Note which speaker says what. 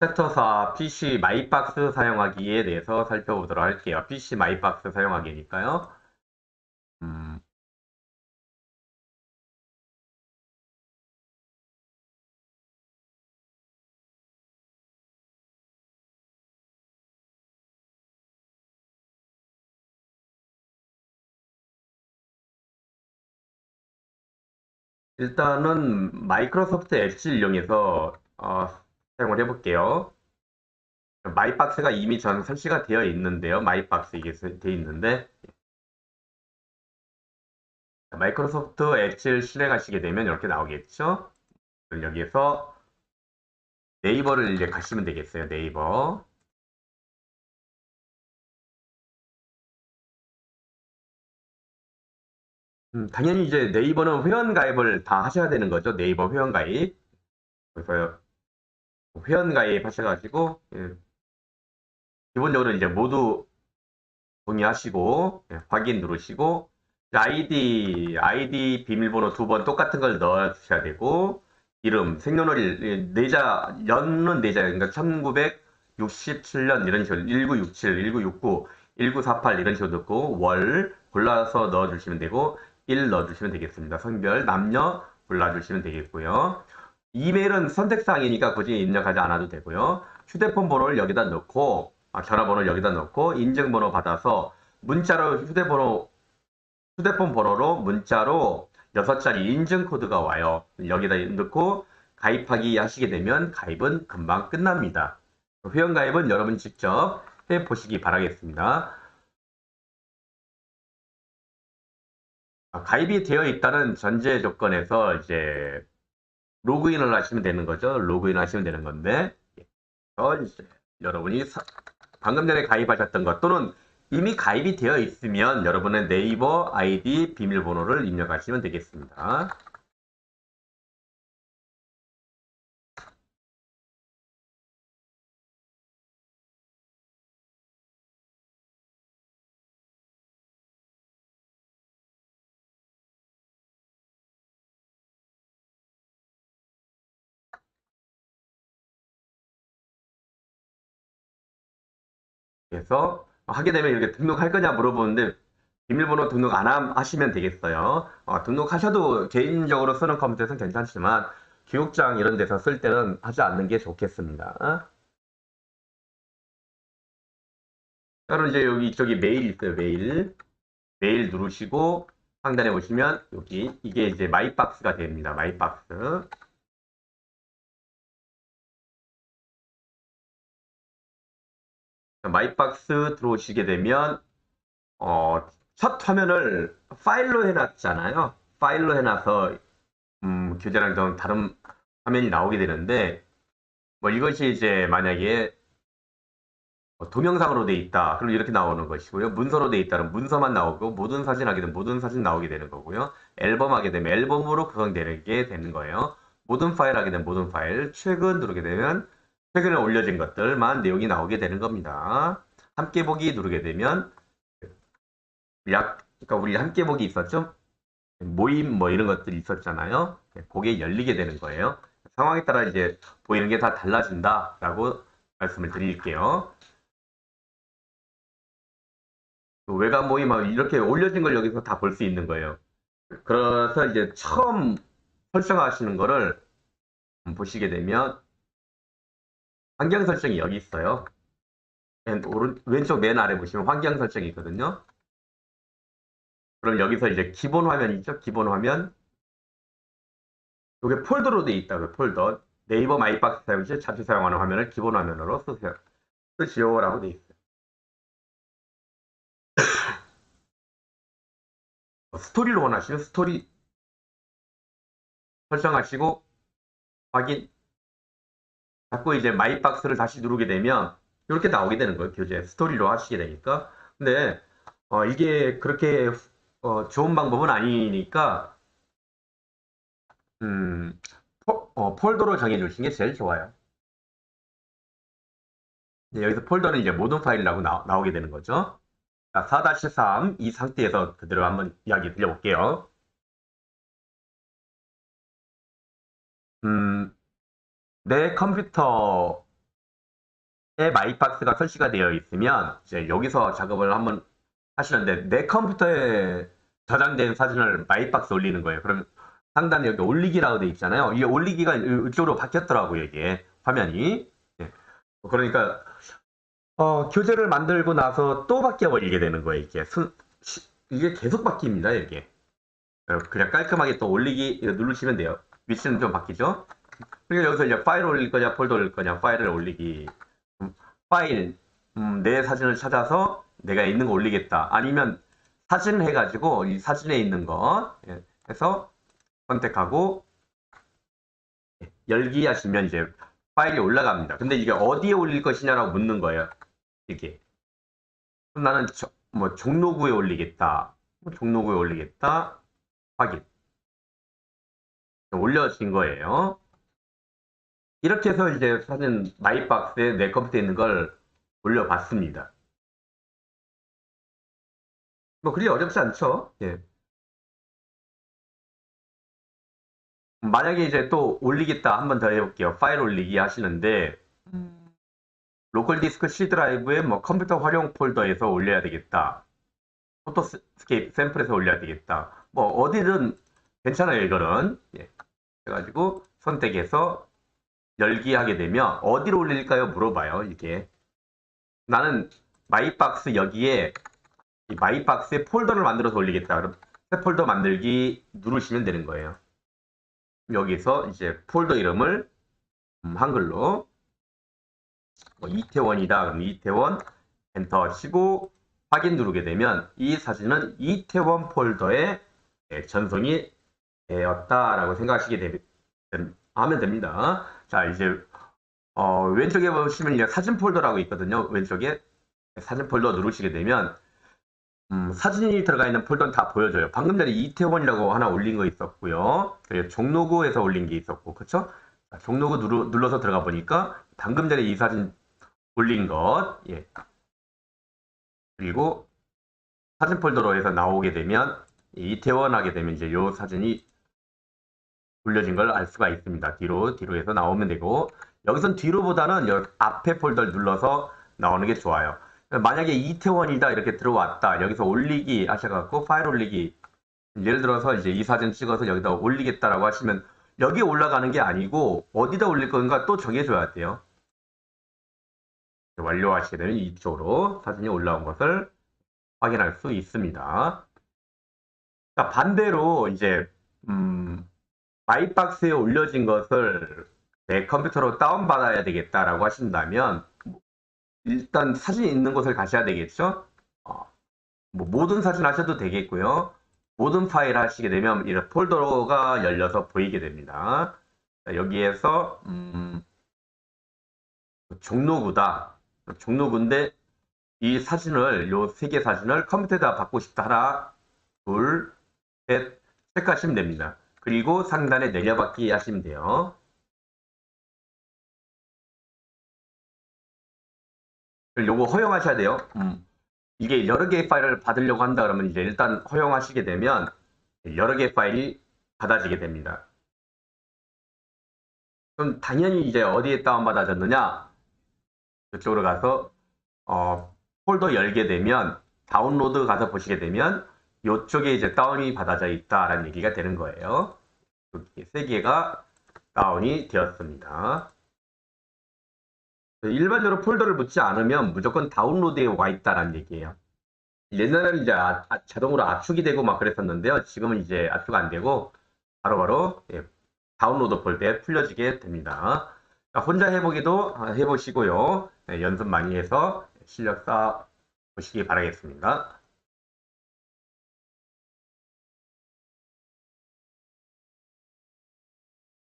Speaker 1: 챕터 4 PC 마이박스 사용하기에 대해서 살펴보도록 할게요. PC 마이박스 사용하기니까요. 음, 일단은 마이크로소프트 엣지를 이용해서 어, 사용을 해볼게요. 마이박스가 이미 전 설치가 되어 있는데요. 마이박스 이게 되어 있는데 마이크로소프트 엣지를 실행하시게 되면 이렇게 나오겠죠. 여기에서 네이버를 이제 가시면 되겠어요. 네이버. 음, 당연히 이제 네이버는 회원 가입을 다 하셔야 되는 거죠. 네이버 회원 가입. 그래서 회원 가입 하셔가지고 예, 기본적으로 이제 모두 동의하시고 예, 확인 누르시고 아이디 아이디 비밀번호 두 번 똑같은 걸 넣어 주셔야 되고 이름 생년월일 내자 연은 내자 그러니까 1967년 이런 식으로 1967, 1969, 1948 이런 식으로 넣고 월 골라서 넣어 주시면 되고 1 넣어 주시면 되겠습니다. 성별 남녀 골라 주시면 되겠고요. 이메일은 선택사항이니까 굳이 입력하지 않아도 되고요. 휴대폰 번호를 여기다 넣고 아, 전화번호를 여기다 넣고 인증번호 받아서 문자로 휴대번호 휴대폰 번호로 문자로 6자리 인증 코드가 와요. 여기다 넣고 가입하기 하시게 되면 가입은 금방 끝납니다. 회원 가입은 여러분 직접 해 보시기 바라겠습니다. 아, 가입이 되어 있다는 전제 조건에서 이제 로그인을 하시면 되는 거죠. 로그인 하시면 되는 건데 이제 여러분이 사, 방금 전에 가입하셨던 것 또는 이미 가입이 되어 있으면 여러분의 네이버 아이디 비밀번호를 입력하시면 되겠습니다. 그래서 하게 되면 이렇게 등록할 거냐 물어보는데 비밀번호 등록 안 하시면 되겠어요. 어, 등록하셔도 개인적으로 쓰는 컴퓨터에서는 괜찮지만 교육장 이런 데서 쓸 때는 하지 않는 게 좋겠습니다. 그럼 이제 여기 저기 메일 있어요. 메일. 메일 누르시고 상단에 보시면 여기 이게 이제 마이박스가 됩니다. 마이박스. 마이박스 들어오시게 되면 어, 첫 화면을 파일로 해놨잖아요. 파일로 해놔서 음, 교재랑 좀 다른 화면이 나오게 되는데 뭐 이것이 이제 만약에 뭐 동영상으로 돼 있다. 그럼 이렇게 나오는 것이고요. 문서로 돼 있다면 문서만 나오고 모든 사진 하게 되면 모든 사진 나오게 되는 거고요. 앨범 하게 되면 앨범으로 구성되는 게 되는 거예요. 모든 파일 하게 되면 모든 파일, 최근 누르게 되면 최근에 올려진 것들만 내용이 나오게 되는 겁니다. 함께 보기 누르게 되면 약, 그러니까 우리 함께 보기 있었죠? 모임 뭐 이런 것들이 있었잖아요. 그게 열리게 되는 거예요. 상황에 따라 이제 보이는 게 다 달라진다라고 말씀을 드릴게요. 외관 모임 이렇게 올려진 걸 여기서 다 볼 수 있는 거예요. 그래서 이제 처음 설정하시는 거를 보시게 되면 환경 설정이 여기 있어요. 맨 오른, 왼쪽 맨 아래 보시면 환경 설정이 있거든요. 그럼 여기서 이제 기본 화면 있죠? 기본 화면. 이게 폴더로 되어 있다고요. 폴더. 네이버 마이박스 사용 시 자주 사용하는 화면을 기본 화면으로 쓰세요. 쓰시오라고 되어 있어요. 스토리를 원하시면 스토리 설정하시고 확인 자꾸 이제 마이 박스를 다시 누르게 되면 이렇게 나오게 되는 거예요. 교재 스토리로 하시게 되니까. 근데 어, 이게 그렇게 어, 좋은 방법은 아니니까 음, 포, 어, 폴더로 정해주시는 게 제일 좋아요. 네, 여기서 폴더는 이제 모든 파일이라고 나, 나오게 되는 거죠. 자, 4-3 이 상태에서 그대로 한번 이야기 드려볼게요. 음, 내 컴퓨터 마이박스가 설치가 되어 있으면 이제 여기서 작업을 한번 하시는데 내 컴퓨터에 저장된 사진을 마이박스 올리는 거예요. 그럼 상단에 여기 올리기라고 돼 있잖아요. 이게 올리기가 이쪽으로 바뀌었더라고요. 이게 화면이. 예. 그러니까 어, 교재를 만들고 나서 또 바뀌어 버리게 되는 거예요. 이게 순, 시- 이게 계속 바뀝니다. 이게 어, 그냥 깔끔하게 또 올리기 누르시면 돼요. 위치는 좀 바뀌죠. 그리고 여기서 이제 파일 올릴 거냐 폴더 올릴 거냐 파일을 올리기 음, 파일 음, 내 사진을 찾아서 내가 있는 거 올리겠다. 아니면 사진 해가지고 이 사진에 있는 거 예, 해서 선택하고 예, 열기 하시면 이제 파일이 올라갑니다. 근데 이게 어디에 올릴 것이냐라고 묻는 거예요. 이게 나는 저- 뭐 종로구에 올리겠다. 뭐 종로구에 올리겠다. 확인. 올려진 거예요. 이렇게 해서 이제 사진 마이박스에 내 컴퓨터에 있는 걸 올려봤습니다. 뭐 그리 어렵지 않죠? 예. 만약에 이제 또 올리겠다 한 번 더 해볼게요. 파일 올리기 하시는데 로컬 디스크 C 드라이브에 뭐 컴퓨터 활용 폴더에서 올려야 되겠다. 포토스케이프 샘플에서 올려야 되겠다. 뭐 어디든 괜찮아요 이거는. 예. 그래가지고 선택해서 열기 하게 되면 어디로 올릴까요? 물어봐요 이게. 나는 마이박스 여기에 이 마이박스에 폴더를 만들어서 올리겠다. 그럼 새 폴더 만들기 누르시면 되는 거예요. 여기서 이제 폴더 이름을 음, 한글로 뭐 이태원이다. 그럼 이태원 엔터 치고 확인 누르게 되면 이 사진은 이태원 폴더에 예, 전송이 되었다라고 생각하시게 되, 된- 하면 됩니다. 자 이제 어, 왼쪽에 보시면 이제 사진 폴더라고 있거든요. 왼쪽에 사진 폴더 누르시게 되면 음, 사진이 들어가 있는 폴더는 다 보여줘요. 방금 전에 이태원이라고 하나 올린 거 있었고요. 종로구에서 올린 게 있었고, 그쵸? 자, 종로구 누르, 눌러서 들어가 보니까 방금 전에 이 사진 올린 것, 예. 그리고 사진 폴더로 해서 나오게 되면 이 이태원 하게 되면 이제 요 사진이 올려진 걸 알 수가 있습니다. 뒤로 뒤로 해서 나오면 되고 여기선 뒤로보다는 여 앞에 폴더를 눌러서 나오는 게 좋아요. 만약에 이태원이다 이렇게 들어왔다 여기서 올리기 하셔갖고 파일 올리기 예를 들어서 이제 이 사진 찍어서 여기다 올리겠다라고 하시면 여기에 올라가는 게 아니고 어디다 올릴 건가 또 정해줘야 돼요. 완료하시게 되면 이쪽으로 사진이 올라온 것을 확인할 수 있습니다. 자, 반대로 이제 음, 마이박스에 올려진 것을 내 컴퓨터로 다운받아야 되겠다라고 하신다면 일단 사진 있는 곳을 가셔야 되겠죠. 어, 뭐 모든 사진 하셔도 되겠고요. 모든 파일 하시게 되면 이런 폴더가 열려서 보이게 됩니다. 자, 여기에서 음, 종로구다. 종로구인데 이 사진을 요 세 개 사진을 컴퓨터에다 받고 싶다 하나, 둘, 셋 체크하시면 됩니다. 그리고 상단에 내려받기 하시면 돼요. 요거 허용하셔야 돼요. 음. 이게 여러 개의 파일을 받으려고 한다 그러면 이제 일단 허용하시게 되면 여러 개의 파일이 받아지게 됩니다. 그럼 당연히 이제 어디에 다운받아졌느냐? 이쪽으로 가서 어, 폴더 열게 되면 다운로드 가서 보시게 되면 이쪽에 이제 다운이 받아져 있다라는 얘기가 되는 거예요. 이세 개가 다운이 되었습니다. 일반적으로 폴더를 묻지 않으면 무조건 다운로드에 와 있다라는 얘기예요. 옛날에는 이제 아- 아- 자동으로 압축이 되고 막 그랬었는데요. 지금은 이제 압축 안 되고 바로바로 예, 다운로드 폴더에 풀려지게 됩니다. 자, 혼자 해보기도 아, 해보시고요. 네, 연습 많이 해서 실력 쌓아 보시기 바라겠습니다.